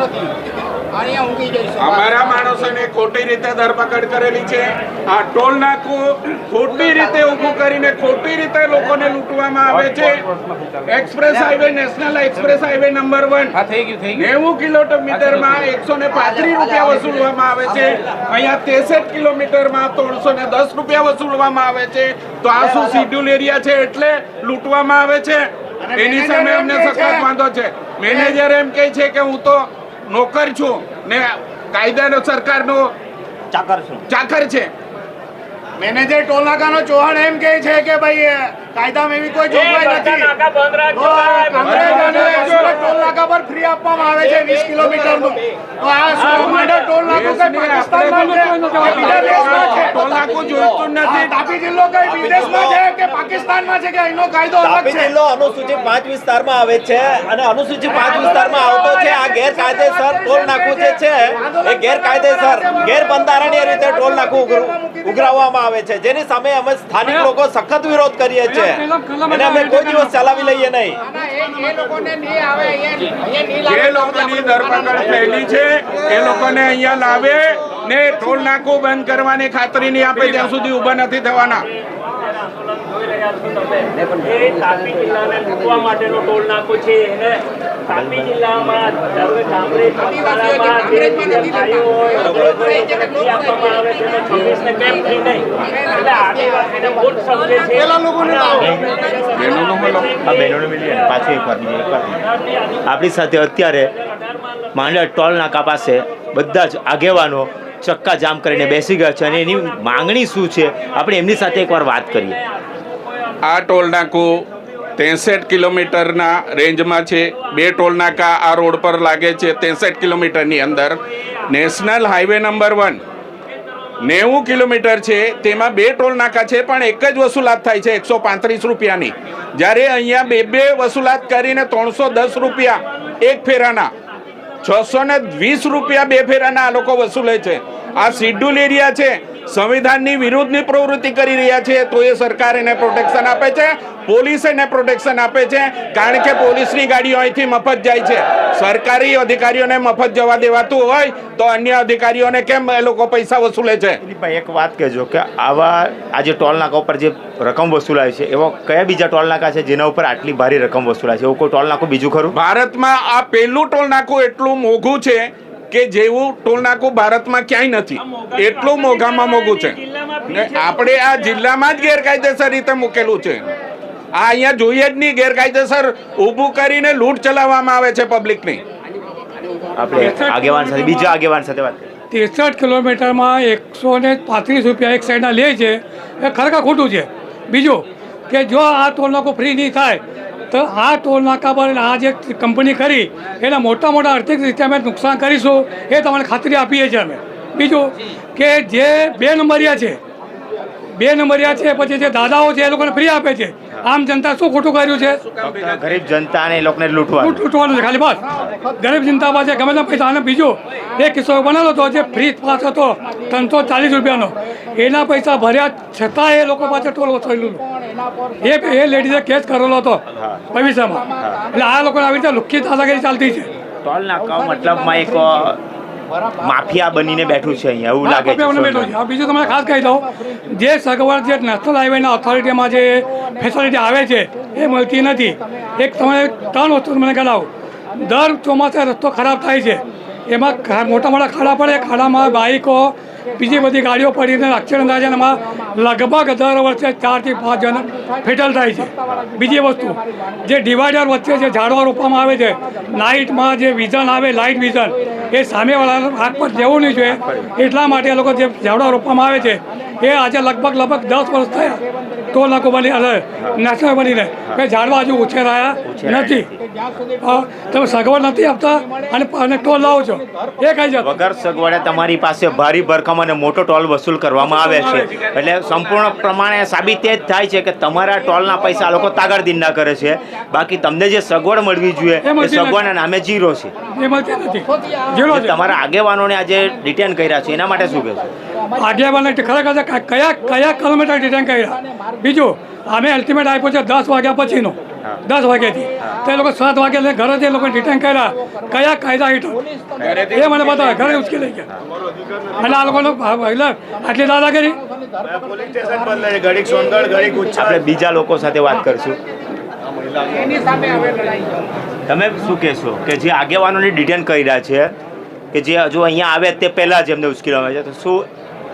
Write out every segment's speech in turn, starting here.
નથી. અહીંયા ઊંઘી જઈશું અમારા માણસોને ખોટી રીતે ધરપકડ કરેલી છે. આ ટોલ નાકું ખોટી રીતે ઊભું કરીને ખોટી રીતે લોકોને લૂંટવામાં આવે છે. Express highway national express highway number one નેવું કિલોમીટરમાં એકસો ને પાંત્રીસ રૂપિયા વસૂલવામાં આવે છે. અહીંયા ત્રેસઠ કિલોમીટરમાં ત્રણસો ને દસ રૂપિયા વસૂલવામાં આવે છે. તો આ શું શિડ્યુલ એરિયા છે એટલે લૂંટવામાં આવે છે? એની સામે અમને સખત વાંધો છે. મેનેજર એમ કહે છે કે હું તો નોકર છું ને કાયદાનો સરકારનો ચાકર છું. ચાકર છે. મેનેજર ટોલ નાકાનો ચૌહાણ એમ કહે છે કે ભાઈ કાયદામાં એવી કોઈ જોગવાઈ નથી. અંગ્રેજોને સુરત ટોલ નાકા પર ફ્રી આપવામાં આવે છે 20 કિલોમીટરનું. તો આ સુરત માટે ટોલ નાકું કઈ પાકિસ્તાનમાં છે? બીજા દેશમાં છે જોઈતું નથી. તાપી જિલ્લો કઈ વિદેશમાં છે કે પાકિસ્તાનમાં છે કે અહીંનો કાયદો અલગ તાપી છે? જિલ્લો અનુસૂચિત પાંચ વિસ્તારમાં આવે છે અને અનુસૂચિત પાંચ વિસ્તારમાં આવતો છે. આ ગેરકાયદેસર ટોલ નાકું જે છે એ ગેરકાયદેસર ગેરબંધારણીય રીતે ટોલ ઉઘર- ઉઘરાવવામાં આવે છે. જેની સામે અમે સ્થાનિક લોકો સખત વિરોધ કરીએ છીએ. અને અમે કોઈ દિવસ ચલાવી લઈએ નહીં. આના એ- એ લોકોને અહીંયા અહીંયા નહીં જે લોકોની ધરપકડ થયેલી છે એ લોકોને અહીંયા લાવે. ને ટોલ નાકું બંધ કરવાની ખાતરી નહીં આપે ત્યાં સુધી ઊભા નથી થવાના. આપણી સાથે અત્યારે માંડળ ટોલ નાકા પાસે બધા જ આગેવાનો ચક્કા જામ કરીને બેસી ગયા છે અને એની માંગણી શું છે? આપણે એમની સાથે એકવાર વાત કરીએ. આ ટોલ નાકું ત્રેસઠ કિલોમીટરના રેન્જમાં છે. બે ટોલ નાકા આ રોડ પર લાગે છે ત્રેસઠ કિલોમીટરની અંદર. નેશનલ હાઈવે નંબર વન નેવું કિલોમીટર છે. તેમાં બે ટોલ નાકા છે, પણ એક જ વસૂલાત થાય છે, એકસો પાંત્રીસ રૂપિયાની. જ્યારે અહીંયા બે બે વસૂલાત કરીને ત્રણસો દસ રૂપિયા એક ફેરાના છસો ને વીસ રૂપિયા બે ફેરાના આ લોકો વસૂલે છે. આ શિડ્યુલ એરિયા છે. સંવિધાનની વિરુદ્ધની પ્રવૃત્તિ કરી રહ્યા છે તો એ સરકાર એને પ્રોટેક્શન આપે છે. પોલીસ એને પ્રોટેક્શન આપે છે કારણ કે પોલીસની ગાડીઓ અહીંથી મફત જાય છે. સરકારી અધિકારીઓને મફત જવા દેવાતું હોય તો અન્ય અધિકારીઓને કેમ એ લોકો પૈસા વસૂલે છે? એક વાત કહેજો કે આવા આ જે ટોલ નાકા ઉપર જે રકમ વસૂલાય છે એવા કયા બીજા ટોલ નાકા છે જેના ઉપર આટલી ભારી રકમ વસૂલાય છે? એવું કોઈ ટોલ નાકું બીજું ખરું? ભારતમાં આ પહેલું ટોલ નાકું એટલું મોંઘું છે કે જેવું ટોલ નાકું ભારતમાં ક્યાંય નથી. એટલું મોંઘામાં મોંઘું છે. ને આપણે આ જિલ્લામાં જ ગેરકાયદેસર રીતે મૂકેલું છે. આ અહીંયા જોઈએ જ નહીં ગેરકાયદેસર ઊભું કરીને લૂંટ ચલાવવામાં આવે છે પબ્લિકની આપણે આગેવાન સાથે બીજા આગેવાન સાથે વાત ત્રેસઠ કિલોમીટરમાં એકસો ને પાંત્રીસ રૂપિયા એક સાઈડના લે છે. એ ખરેખર ખોટું છે. બીજું કે જો આ ટોલ નાકો ફ્રી નહીં થાય તો આ ટોલનાકા પર આ જે કંપની કરી એના મોટા મોટા આર્થિક રીતે અમે નુકસાન કરીશું એ તમને ખાતરી આપીએ છીએ અમે. બીજું કે જે બે નંબરિયા છે બે નંબરિયા છે પછી જે દાદાઓ છે એ લોકોને ફ્રી આપે છે. આમ જનતા શું ખોટું કર્યું છે? ગરીબ જનતાને એ લોકોને લૂંટવાનું. લૂંટવાનું છે ખાલી બસ. ગરીબ જનતા પાસે ગમે તેમ પૈસા. અને બીજું એક કિસ્સો બનાવ્યો હતો જે ફ્રી પાસ હતો ત્રણસો ચાલીસ રૂપિયાનો. એના પૈસા ભર્યા છતાં એ લોકો પાસે ટોલ વસૂલેલું એ એ લેડીઝે કેસ કરેલો હતો ભવિષ્યમાં. એટલે આ લોકોને આવી રીતે લુખ્ખી દાદાગીરી ચાલતી છે. ટોલ નાકા મતલબમાં એક માફિયા બનીને બેઠું છે અહીંયા એવું લાગે છે બીજું તમને ખાસ કહી દઉં જે સગવડ જે નેશનલ હાઈવેના ઓથોરિટીમાં જે ફેસિલિટી આવે છે એ મળતી નથી. એક તમે ત્રણ વસ્તુ મને કહેલાવું દર ચોમાસે રસ્તો ખરાબ થાય છે. એમાં મોટા મોટા ખાડા પડે, ખાડામાં બાઇકો બીજી બધી ગાડીઓ પડીને એક્સિડન્ટ થાય છે એમાં લગભગ દર વર્ષે ચારથી પાંચ જણ ફેટલ થાય છે. બીજી વસ્તુ, જે ડિવાઈડર વચ્ચે જે ઝાડવા રોપવામાં આવે છે નાઇટમાં જે વિઝન આવે, લાઇટ વિઝન, એ સામેવાળાના હાથ પર જવું નહીં જોઈએ. એટલા માટે એ લોકો જે ઝાડવા રોપવામાં આવે છે, એ આજે લગભગ લગભગ દસ વર્ષ થયા. ટોલ લાખો બની નેશનલ બનીને કે ઝાડવા હજુ ઉછેરાયા નથી. તમે સગવડ નથી આપતા? અને અને ટોલ લાવો છો. એ કઈ જતો? વગર સગવડે તમારી પાસે ભારી ભરખમ અને મોટો ટોલ વસૂલ કરવામાં આવે છે. એટલે સંપૂર્ણ પ્રમાણે સાબિત એ જ થાય છે કે તમારા ટોલના પૈસા લોકો તાગડદિંડા કરે છે. બાકી તમને જે સગવડ મળવી જોઈએ એ. સગવડના નામે જીરો નથી. છે. તમારા આગેવાનોને આજે ડિટેન કર્યા છે એના માટે શું કહેશો? આગેવાને ખરેખર કયા કયા કિલોમીટર ડિટેન કર્યા? બીજું અમે અલ્ટિમેટ આપ્યો છે દસ વાગ્યા પછીનો. દસ વાગ્યાથી. તો એ લોકો સાત વાગ્યા લઈને ઘરે જે લોકો ડિટેન કર્યા. કયા કાયદા હેઠળ? એ મને બતાવે ઘરે ઉચકી લઈ ગયા. અને આ લોકોનો એટલે આટલી દાદાગીરી? આપણે બીજા લોકો સાથે વાત કરશું. તમે શું કહેશો? કે જે આગેવાનોને ડિટેન કરી રહ્યા છે કે જે હજુ અહીંયા આવે તે પહેલાં જ એમને ઉશ્કેરવામાં આવે છે? તો શું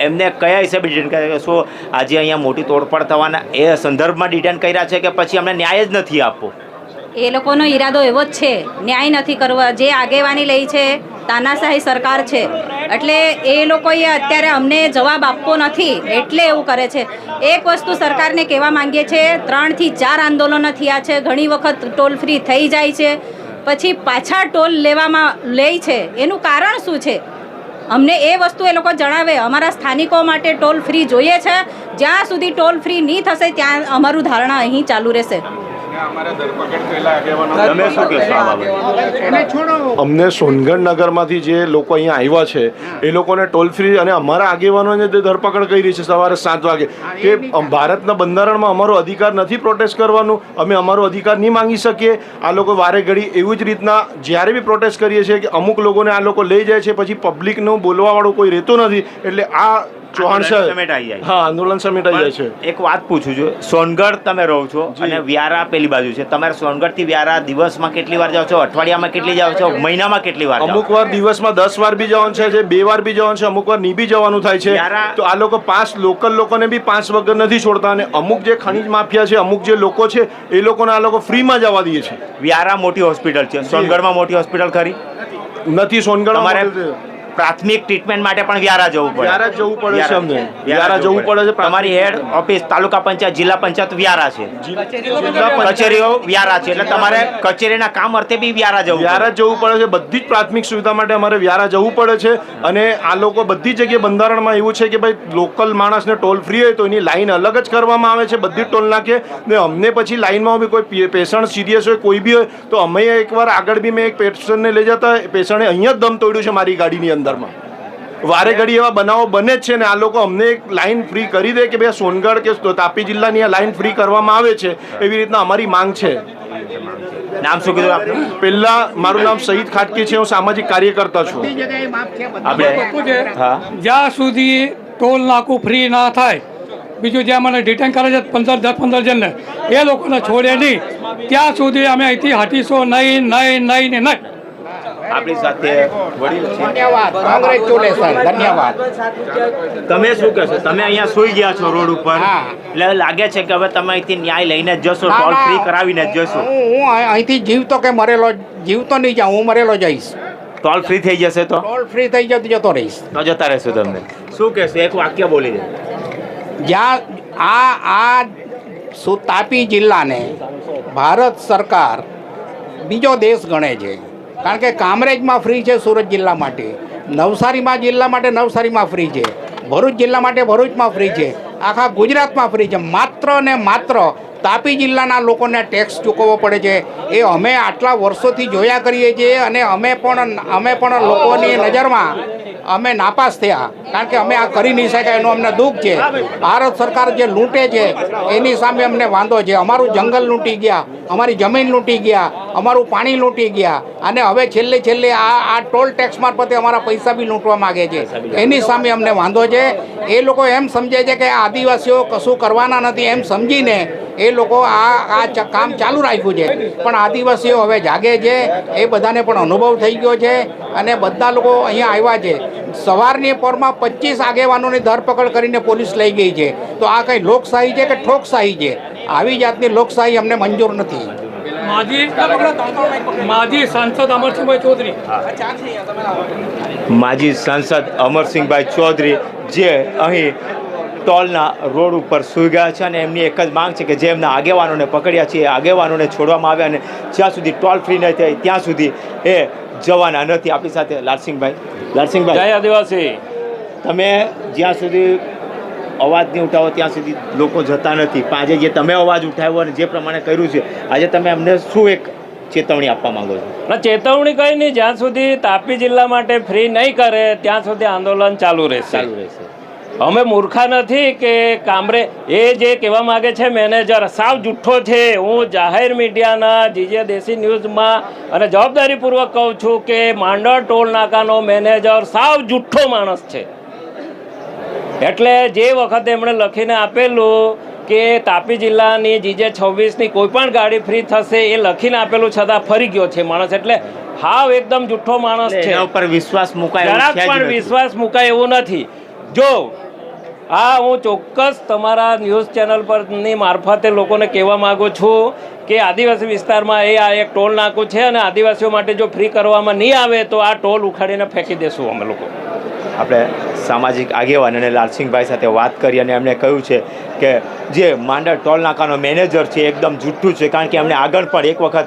એમને કયા હિસાબે ડિટેન કર્યા શું આજે અહીંયા મોટી તોડફાડ થવાના એ સંદર્ભમાં ડિટેન કર્યા છે કે પછી અમને ન્યાય જ નથી આપવો? એ લોકોનો ઈરાદો એવો જ છે. ન્યાય નથી કરવા. જે આગેવાની લઈ છે, તાનાશાહી સરકાર છે. એટલે એ લોકોએ અત્યારે અમને જવાબ આપવો નથી. એટલે એવું કરે છે. એક વસ્તુ સરકારને કહેવા માંગીએ છીએ ત્રણથી ચાર આંદોલનો થયા છે. ઘણી વખત ટોલ ફ્રી થઈ જાય છે. પછી પાછા ટોલ લેવામાં લે છે. એનું કારણ શું છે? અમને એ વસ્તુ એ લોકો જણાવે, અમારા સ્થાનિકો માટે ટોલ ફ્રી જોઈએ છે. જ્યાં સુધી ટોલ ફ્રી નહીં થશે, ત્યાં અમારું ધારણા અહીં ચાલુ રહેશે. અમારા ધરપકડ થયેલા આગેવાનો તમે શું કહેશો આ બાબતે? અમને સોનગઢ નગરમાંથી જે લોકો અહીંયા આવ્યા છે એ લોકોને ટોલ ફ્રી અને અમારા આગેવાનોને જે ધરપકડ કરી છે સવારે સાત વાગે. કે ભારતના બંધારણમાં અમારો અધિકાર નથી પ્રોટેસ્ટ કરવાનું અમે અમારો અધિકાર નહીં માંગી શકીએ. આ લોકો વારે ઘડી એવી જ રીતના જ્યારે બી પ્રોટેસ્ટ કરીએ છીએ કે અમુક લોકોને આ લોકો લઈ જાય છે પછી પબ્લિકનું બોલવાવાળું કોઈ રહેતો નથી. એટલે આ ચૌહાણ આંદોલન સમેટાઈ જાય. હા આંદોલન સમેટાઈ જાય છે. એક વાત પૂછું છું. સોનગઢ તમે રહો છો અને વ્યારા પેલી બાજુ છે. તમારે સોનગઢથી વ્યારા દિવસમાં કેટલી વાર જાઓ છો? અઠવાડિયામાં કેટલી જાઓ છો? મહિનામાં કેટલી વાર અમુક વાર દિવસમાં દસ વાર બી જવાનું છે જે બે વાર બી જવાનું છે અમુક વારની બી જવાનું થાય છે. તો આ લોકો પાંચ લોકલ લોકોને બી પાંચ વગર નથી છોડતા અને અમુક જે ખનીજ માફિયા છે અમુક જે લોકો છે એ લોકોને આ લોકો ફ્રીમાં જવા દે છે વ્યારા મોટી હોસ્પિટલ છે. સોનગઢમાં મોટી હોસ્પિટલ ખરી? નથી સોનગઢ પ્રાથમિક ટ્રીટમેન્ટ માટે પણ વ્યારા જવું પડે. વ્યારા જ જવું પડે છે અમને. વ્યારા જવું પડે છે. તમારી હેડ ઓફિસ તાલુકા પંચાયત જિલ્લા પંચાયત વ્યારા છે. કચેરીઓ વ્યારા છે. એટલે તમારે કચેરીના કામ અર્થે બી વ્યારા જવું વ્યારા. જવું પડે છે. બધી જ પ્રાથમિક સુવિધા માટે અમારે વ્યારા જવું પડે છે. અને આ લોકો બધી જગ્યાએ બંધારણમાં એવું છે કે ભાઈ લોકલ માણસને ટોલ ફ્રી હોય તો એની લાઈન અલગ જ કરવામાં આવે છે. બધી જ ટોલ નાખે ને અમને પછી લાઈનમાં બી કોઈ પેશન્ટ સિરિયસ હોય કોઈ બી હોય તો અમે એકવાર આગળ બી મેં એક પેશન્ટને લઈ જતા પેશન્ટે અહીંયા જ દમ તોડ્યું છે મારી ગાડીની અંદરમાં વારે ઘડી એવા બનાવો બને જ છે ને આ લોકો અમને એક લાઈન ફ્રી કરી દે કે ભાઈ સોનગઢ કે તાપી જિલ્લાની આ લાઈન ફ્રી કરવામાં આવે છે એવી રીતના અમારી માંગ છે. નામ શું કીધું આપનું? પહેલા મારું નામ સઈદ ખાટકી છે હું સામાજિક કાર્યકર્તા છું. જ્યાં સુધી ટોલ નાકું ફ્રી ના થાય બીજું જ્યાં મને ડિટેન કરે છે પંદર દસ પંદર જણને એ લોકોને છોડે નહીં. ત્યાં સુધી અમે અહીંથી હટીશું નહીં નહીં નહીં ને નહીં. આપણી સાથે વડીલ છે. ધન્યવાદ. કોંગ્રેચ્યુલેશન. ધન્યવાદ. તમે શું કહેશો? તમે અહીંયા સુઈ ગયા છો રોડ ઉપર. એટલે લાગે છે કે હવે તમે અહીંથી ન્યાય લઈને જ જશો ટોલ ફ્રી કરાવીને જ જશો. હું અહીંથી જીવતો કે મરેલો? જીવતો નહીં જાઉં હું મરેલો જઈશ. ટોલ ફ્રી થઈ જશે તો? ટોલ ફ્રી થઈ જતો જતો રહીશ. તો જતા રહેશો તમને. શું કહેશો? એક વાક્ય બોલી દે. જ્યાં આ આ તાપી જિલ્લાને ભારત સરકાર બીજો દેશ ગણે છે. કારણ કે કામરેજમાં ફ્રી છે સુરત જિલ્લા માટે. નવસારીમાં જિલ્લા માટે નવસારીમાં ફ્રી છે. ભરૂચ જિલ્લા માટે ભરૂચમાં ફ્રી છે. આખા ગુજરાતમાં ફ્રી છે. માત્ર ને માત્ર તાપી જિલ્લાના લોકોને ટેક્સ ચૂકવવો પડે છે. એ અમે આટલા વર્ષોથી જોયા કરીએ છીએ અને અમે પણ અમે પણ લોકોની નજરમાં અમે નાપાસ થયા. કારણ કે અમે આ કરી નહીં શકાય, એનું અમને દુઃખ છે. ભારત સરકાર જે લૂંટે છે, એની સામે અમને વાંધો છે. અમારું જંગલ લૂંટી ગયા, અમારી જમીન લૂંટી ગયા, અમારું પાણી લૂંટી ગયા. અને હવે છેલ્લે છેલ્લે આ આ ટોલ ટેક્સ મારફતે અમારા પૈસા બી લૂંટવા માગે છે. એની સામે અમને વાંધો છે. એ લોકો એમ સમજે છે કે આદિવાસીઓ કશું કરવાના નથી. એમ સમજીને એ લોકો આ આ કામ ચાલુ રાખ્યું છે. પણ આદિવાસીઓ હવે જાગે છે. એ બધાને પણ અનુભવ થઈ ગયો છે અને બધા લોકો અહીંયા આવ્યા છે. સવારની પોરમાં પચીસ આગેવાનોની ધરપકડ કરીને પોલીસ લઈ ગઈ છે. તો આ કંઈ લોકશાહી છે કે ઠોકશાહી છે? આવી જાતની લોકશાહી અમને મંજૂર નથી. માજી સાંસદ અમરસિંહભાઈ ચૌધરી. માજી સાંસદ અમરસિંહભાઈ ચૌધરી જે અહીં ટોલના રોડ ઉપર સૂઈ ગયા છે અને એમની એક જ માંગ છે કે જે એમના આગેવાનોને પકડ્યા છે એ આગેવાનોને છોડવામાં આવ્યા અને જ્યાં સુધી ટોલ ફ્રી ન થાય ત્યાં સુધી એ જવાના નથી. આપણી સાથે લાલસિંહભાઈ. લાલસિંહભાઈ જય આદિવાસી. તમે જ્યાં સુધી અવાજ નહીં ઉઠાવો ત્યાં સુધી લોકો જતા નથી. પણ આજે જે તમે અવાજ ઉઠાવ્યો અને જે પ્રમાણે કર્યું છે આજે તમે અમને શું એક ચેતવણી આપવા માંગો છો? ના ચેતવણી કઈ નહીં. જ્યાં સુધી તાપી જિલ્લા માટે ફ્રી નહીં કરે ત્યાં સુધી આંદોલન ચાલુ રહેશે. ચાલુ રહેશે. અમે મૂર્ખા નથી કે કામરે એ જે કહેવા માગે છે મેનેજર સાવ જુઠ્ઠો છે. હું જાહેર મીડિયાના જીજે દેશી ન્યૂઝમાં અને જવાબદારીપૂર્વક કહું છું કે માંડળ ટોલ નાકાનો મેનેજર સાવ જુઠ્ઠો માણસ છે. એટલે જે વખતે એમણે લખીને આપેલું કે તાપી જિલ્લાની જીજે છવ્વીસની કોઈ પણ ગાડી ફ્રી થશે એ લખીને આપેલું છતાં ફરી ગયો છે માણસ. એટલે હાવ એકદમ જુઠ્ઠો માણસ છે. ઉપર વિશ્વાસ મુકાય પણ. વિશ્વાસ મુકાય એવું નથી. જો આ હું ચોક્કસ તમારા ન્યૂઝ ચેનલ પરની મારફતે લોકોને કહેવા માગું છું કે આદિવાસી વિસ્તારમાં એ આ એક ટોલ નાકું છે અને આદિવાસીઓ માટે જો ફ્રી કરવામાં નહીં આવે તો આ ટોલ ઉખાડીને ફેંકી દેશું અમે લોકો. આપણે સામાજિક આગેવાન અને લાલસિંહભાઈ સાથે વાત કરી અને એમણે કહ્યું છે કે જે માંડળ ટોલ નાકાનો મેનેજર છે એકદમ જુઠ્ઠું છે કારણ કે એમણે આગળ પણ એક વખત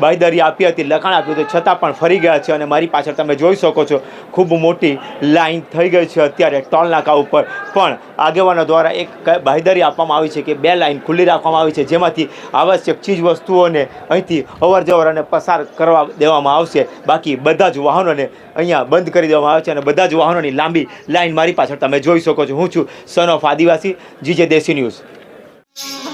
બાંયધરી આપી હતી, લખાણ આપ્યું હતું, છતાં પણ ફરી ગયા છે અને મારી પાછળ તમે જોઈ શકો છો, ખૂબ મોટી લાઈન થઈ ગઈ છે અત્યારે ટોલ નાકા ઉપર. પણ આગેવાનો દ્વારા એક બાયદારી આપવામાં આવી છે કે બે લાઈન ખુલ્લી રાખવામાં આવી છે, જેમાંથી આવશ્યક ચીજ વસ્તુઓને અહીંથી અવર જવર અને પસાર કરવા દેવામાં આવશે. બાકી બધા જ વાહનોને અહીંયા બંધ કરી દેવામાં આવે છે અને બધા જ વાહનોની લાંબી લાઈન મારી પાછળ તમે જોઈ શકો છો. હું છું son of Adivasi GJ Desi news